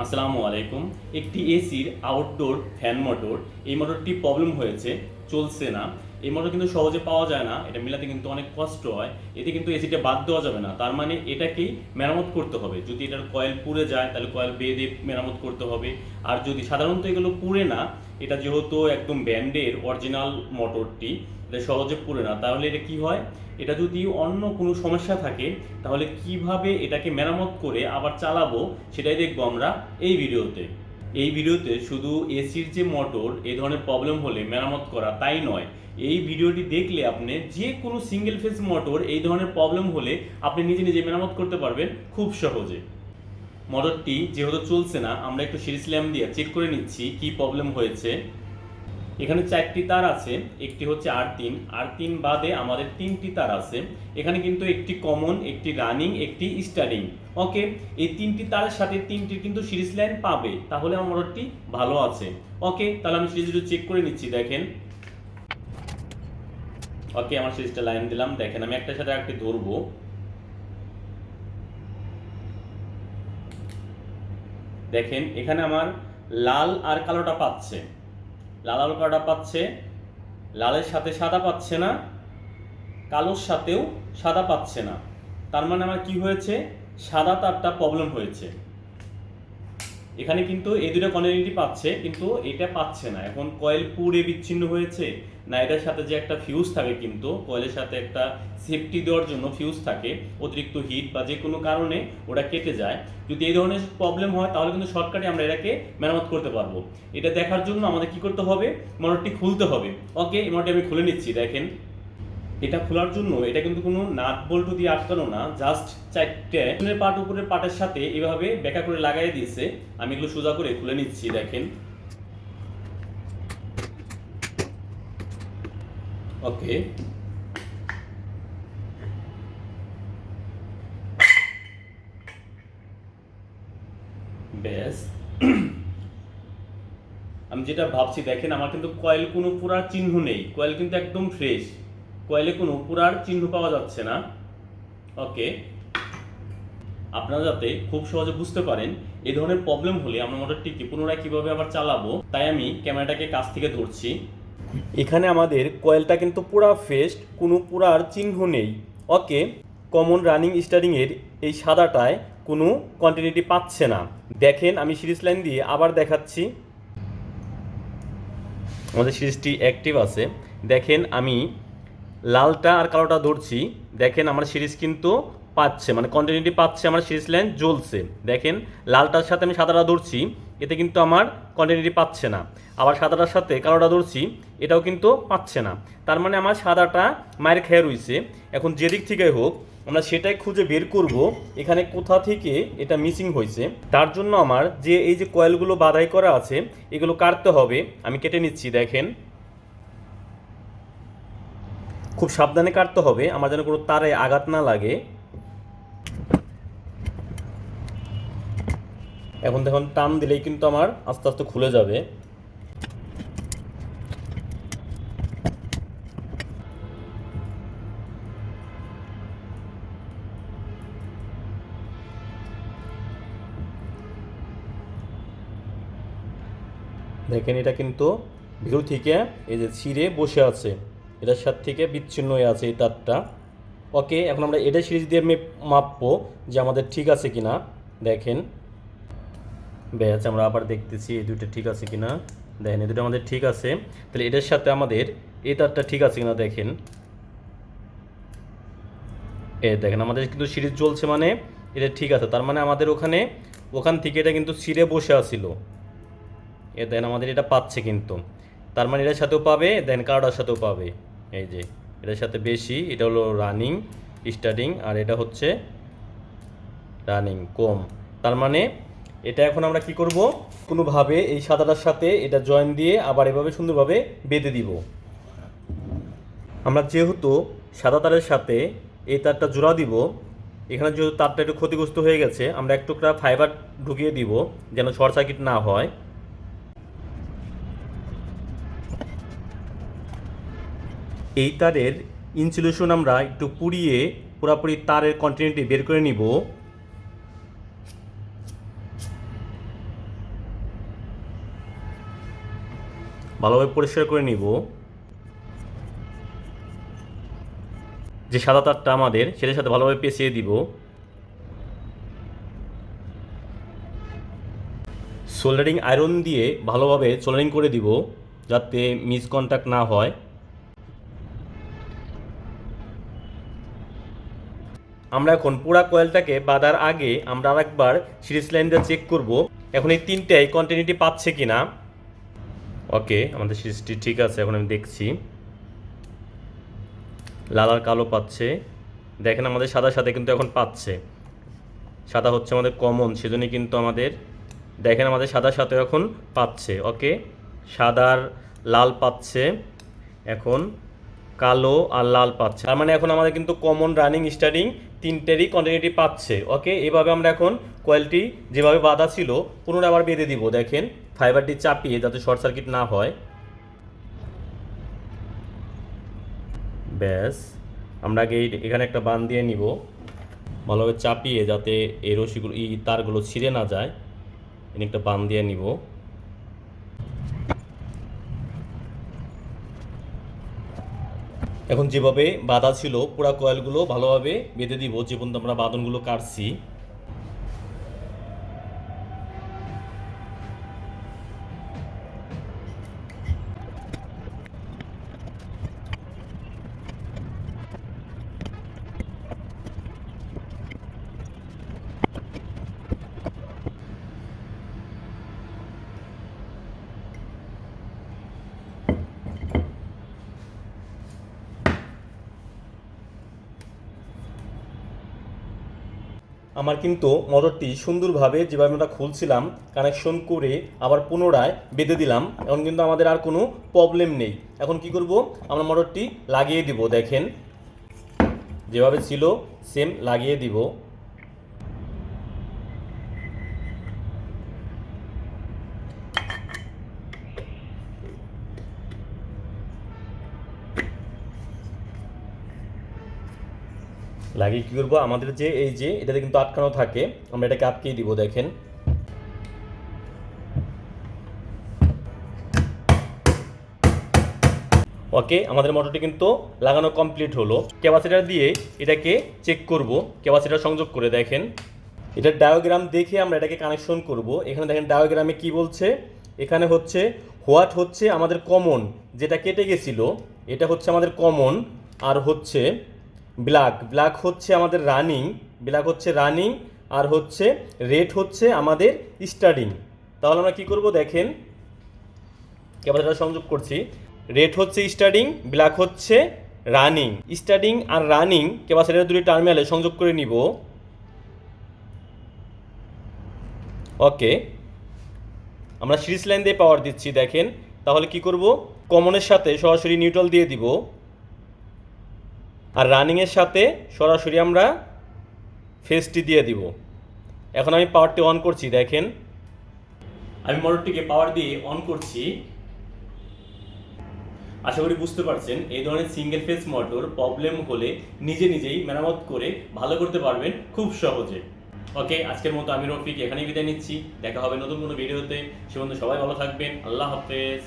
আসসালামু আলাইকুম। একটি এসির আউটডোর ফ্যান মোটর এই মোটরটি প্রবলেম হয়েছে, চলছে না। এই মোটর কিন্তু সহজে পাওয়া যায় না, এটা মিলাতে কিন্তু অনেক কষ্ট হয়। এতে কিন্তু এসিটা বাদ দেওয়া যাবে না, তার মানে এটাকেই মেরামত করতে হবে। যদি এটার কয়েল পুড়ে যায়, তাহলে কয়েল বেঁধে মেরামত করতে হবে। আর যদি সাধারণত এগুলো পুড়ে না, এটা যেহেতু একদম ব্যান্ডের অরিজিনাল মোটরটি সহজে পুড়ে না। তাহলে এটা কি হয়? এটা যদি অন্য কোনো সমস্যা থাকে, তাহলে কীভাবে এটাকে মেরামত করে আবার চালাবো, সেটাই দেখব আমরা এই ভিডিওতে। এই ভিডিওতে শুধু এসির যে মোটর এই ধরনের প্রবলেম হলে মেরামত করা তাই নয়। এই ভিডিওটি দেখলে আপনি যে কোনো সিঙ্গেল ফেজ মোটর এই ধরনের প্রবলেম হলে আপনি নিজে নিজে মেরামত করতে পারবেন খুব সহজে। মোটরটি যেহেতু চলছে না, আমরা একটু সিরিজ ল্যাম্প দিয়ে চেক করে নিচ্ছি কি প্রবলেম হয়েছে। এখানে চারটি তার আছে, একটি হচ্ছে আর তিন। আর তিন বাদে আমাদের তিনটি তার আছে। এখানে কিন্তু একটি কমন একটি রানিং একটি স্টার্টিং ওকে এই তিনটি তারের সাথে তিনটি কিন্তু সিরিজ লাইন পাবে। তাহলে আমার মোটরটি ভালো আছে। ওকে তাহলে আমি সিরিজটা চেক করে নিচ্ছি, দেখেন। ওকে আমার সিরিজটা লাইন দিলাম। দেখেন, আমি একটার সাথে একটি ধরবো। দেখেন, এখানে আমার লাল আর কালোটা পাচ্ছে। লাল কাটা পাচ্ছে, লালের সাথে সাদা পাচ্ছে না, কালোর সাথেও সাদা পাচ্ছে না। তার মানে আমার কি হয়েছে? সাদা তারটা প্রবলেম হয়েছে। এখানে কিন্তু এই দুটো কন্টিনিউটি পাচ্ছে, কিন্তু এটা পাচ্ছে না। এখন কয়েল পুড়ে বিচ্ছিন্ন হয়েছে। না সাথে যে একটা ফিউজ থাকে কিন্তু কয়েলের সাথে একটা সেফটি দেওয়ার জন্য ফিউজ থাকে, অতিরিক্ত হিট বা যে কোনো কারণে ওটা কেটে যায়। যদি এই ধরনের প্রবলেম হয়, তাহলে কিন্তু শর্টকাটে আমরা এটাকে মেরামত করতে পারব। এটা দেখার জন্য আমাদের কি করতে হবে? মোটরটি খুলতে হবে। ওকে এই মোটরটি আমি খুলে নিচ্ছি, দেখেন। এটা খোলার জন্য, এটা কিন্তু কোনো নাট বল্টু দিয়ে আটকানো না জাস্ট চারটে পাট উপরের পাটের সাথে এভাবে বেঁকা করে লাগাই দিয়েছে। আমি এগুলো সোজা করে খুলে নিচ্ছি, দেখেন। ওকে ব্যাস আমি যেটা ভাবছি, দেখেন, আমার কিন্তু কয়েল কোনো পুরার চিহ্ন নেই। কয়েল কিন্তু একদম ফ্রেশ কয়েলে কোনো পুরার চিহ্ন পাওয়া যাচ্ছে না। ওকে আপনারা যাতে খুব সহজে বুঝতে পারেন এই ধরনের প্রবলেম হলে আমরা মোটরটিকে পুনরায় কীভাবে আবার চালাবো, তাই আমি ক্যামেরাটাকে কাছ থেকে ধরছি। এখানে আমাদের কয়েলটা কিন্তু পুরা ফেস্ট কোনো পুরার চিহ্ন নেই। ওকে, কমন রানিং স্টারিংয়ের এই সাদাটায় কোনো কন্টিনিউটি পাচ্ছে না। দেখেন, আমি সিরিজ লাইন দিয়ে আবার দেখাচ্ছি। আমাদের সিরিজটি অ্যাক্টিভ আছে। দেখেন, আমি লালটা আর কালোটা ধরছি। দেখেন, আমার সিরিজ কিন্তু পাচ্ছে মানে কন্টিনিউটি পাচ্ছে আমার সিরিজ লাইন জ্বলছে। দেখেন, লালটার সাথে আমি সাদাটা ধরছি, এতে কিন্তু আমার কন্টিনিউটি পাচ্ছে না। আবার সাদাটার সাথে কালোটা ধরছি, এটাও কিন্তু পাচ্ছে না। তার মানে আমার সাদাটা মায়ের খেয়ে রয়েছে এখন যেদিক থেকে হোক, আমরা সেটাই খুঁজে বের করব, এখানে কোথা থেকে এটা মিসিং হয়েছে। তার জন্য আমার যে এই যে কয়েলগুলো বাধাই করা আছে, এগুলো কাটতে হবে। আমি কেটে নিচ্ছি, দেখেন। খুব সাবধানে কাটতে হবে, আমার যেন কোনো তারে আঘাত না লাগে। এখন দেখুন, টান দিলেই কিন্তু আমার আস্তে আস্তে খুলে যাবে। দেখেন, এটা কিন্তু ভিতর থেকে এই যে ছিঁড়ে বসে আছে। এটার সাথে থেকে বিচ্ছিন্ন হয়ে আছে এই তারটা। ওকে, এখন আমরা এটা সিরিজ দিয়ে মাপবো যে আমাদের ঠিক আছে কিনা। দেখেন। ব্যাচ আমরা আবার দেখতেছি এই দুটো ঠিক আছে কিনা। দেখেন, এই দুটো আমাদের ঠিক আছে। তাহলে এটার সাথে আমাদের, এই তারটা ঠিক আছে কিনা দেখেন। এ দেখেন, আমাদের কিন্তু সিরিজ চলছে মানে এটা ঠিক আছে। তার মানে আমাদের ওখানে, ওখান থেকে এটা কিন্তু ছিঁড়ে বসে আছিল। এ দেন আমাদের এটা পাচ্ছে কিন্তু। তার মানে এটার সাথেও পাবে, দেন কারোটার সাথেও পাবে। এই যে, এটার সাথে বেশি, এটা হলো রানিং স্টার্টিং আর এটা হচ্ছে রানিং কম। তার মানে এটা এখন আমরা কি করব? কোনোভাবে এই সাদাটার সাথে এটা জয়েন দিয়ে আবার এভাবে সুন্দরভাবে বেঁধে দিব। আমরা যেহেতু সাদা তারের সাথে এই তারটা জোড়া দিব, এখানে যেহেতু তারটা একটু ক্ষতিগ্রস্ত হয়ে গেছে, আমরা এক টুকরা ফাইবার ঢুকিয়ে দিব যেন শর্ট সার্কিট না হয়। এই তারের ইনসুলেশন আমরা একটু পুড়িয়ে পুরাপুরি তারের কন্টিনিউটি বের করে নিব। ভালোভাবে পরিষ্কার করে নিব। যে সাদা তারটা আমাদের, সেটার সাথে ভালোভাবে পেঁচিয়ে দিব। সোল্ডারিং আয়রন দিয়ে ভালোভাবে সোল্ডারিং করে দিব, যাতে মিসকন্ট্যাক্ট না হয়। আমরা এখন পুরা কয়েলটাকে বাঁধার আগে আমরা আরেকবার সিরিজ লাইন দিয়ে চেক করব। এখন এই তিনটাই কন্টিনিউটি পাচ্ছে কিনা? ওকে আমাদের সিরিজটি ঠিক আছে, এখন আমি দেখছি। লাল আর কালো পাচ্ছে। দেখেন আমাদের সাদার সাথে কিন্তু এখন পাচ্ছে। সাদা হচ্ছে আমাদের কমন সেজন্যই কিন্তু আমাদের দেখেন আমাদের সাদার সাথে এখন পাচ্ছে ওকে সাদার লাল পাচ্ছে, এখন কালো আর লাল পাচ্ছে। তার মানে এখন আমাদের কিন্তু কমন রানিং স্টার্টিং তিনটেরই কন্টিনিউটি পাচ্ছে ওকে এভাবে আমরা এখন কোয়ালিটি যেভাবে বাঁধা ছিল, পুনরায় আবার বেঁধে দিব, দেখেন। ফাইবারটি চাপিয়ে যাতে শর্ট সার্কিট না হয়। ব্যাস, আমরা আগে এখানে একটা বান দিয়ে নিব। ভালোভাবে চাপিয়ে যাতে এই রশিগুলো এই তারগুলো ছিঁড়ে না যায় এখানে একটা বান দিয়ে নিব। এখন যেভাবে বাঁধা ছিল পুরা কয়েলগুলো ভালোভাবে বেঁধে দিব, যে পর্যন্ত আমরা বাঁধনগুলো কাটছি। আমার কিন্তু মোটরটি সুন্দরভাবে যেভাবে আমরা খুলছিলাম কানেকশন করে আবার পুনরায় বেঁধে দিলাম। এখন কিন্তু আমাদের আর কোনো প্রবলেম নেই। এখন কি করব? আমরা মোটরটি লাগিয়ে দিব, দেখেন। যেভাবে ছিল সেম লাগিয়ে দিব। লাগিয়ে কী করব? আমাদের যে, এই যে, এটাতে কিন্তু আটকানো থাকে। আমরা এটাকে আটকিয়ে দিব, দেখেন। ওকে, আমাদের মোটরটি কিন্তু লাগানো কমপ্লিট হলো। ক্যাপাসিটার দিয়ে এটাকে চেক করব। ক্যাপাসিটার সংযোগ করে দেখেন। এটার ডায়োগ্রাম দেখে আমরা এটাকে কানেকশন করব। এখানে দেখেন, ডায়োগ্রামে কি বলছে? এখানে হচ্ছে, হোয়াট হচ্ছে আমাদের কমন, যেটা কেটে গেছিল, এটা হচ্ছে আমাদের কমন, আর হচ্ছে ব্ল্যাক। ব্ল্যাক হচ্ছে আমাদের রানিং, ব্ল্যাক হচ্ছে রানিং, আর হচ্ছে রেড হচ্ছে আমাদের স্টার্টিং। তাহলে আমরা কি করব দেখেন ক্যাপাসিটার সংযোগ করছি। রেড হচ্ছে স্টার্টিং, ব্ল্যাক হচ্ছে রানিং। স্টার্টিং আর রানিং ক্যাপাসিটার দুটি টার্মিনালে সংযোগ করে নিব। ওকে, আমরা সিরিজ লাইন দিয়ে পাওয়ার দিচ্ছি, দেখেন। তাহলে কি করব? কমনের সাথে সরাসরি নিউট্রাল দিয়ে দিব। আর রানিংয়ের সাথে সরাসরি আমরা ফেসটি দিয়ে দিব। এখন আমি পাওয়ারটি অন করছি, দেখেন। আমি মোটরটিকে পাওয়ার দিয়ে অন করছি। আশা করি বুঝতে পারছেন, এই ধরনের সিঙ্গেল ফেস মোটর প্রবলেম হলে নিজে নিজেই মেরামত করে ভালো করতে পারবেন খুব সহজে। ওকে আজকের মতো আমি রফিক এখানেই বিদায় নিচ্ছি। দেখা হবে নতুন কোনো ভিডিওতে সে সবাই ভালো থাকবেন। আল্লাহ হাফেজ।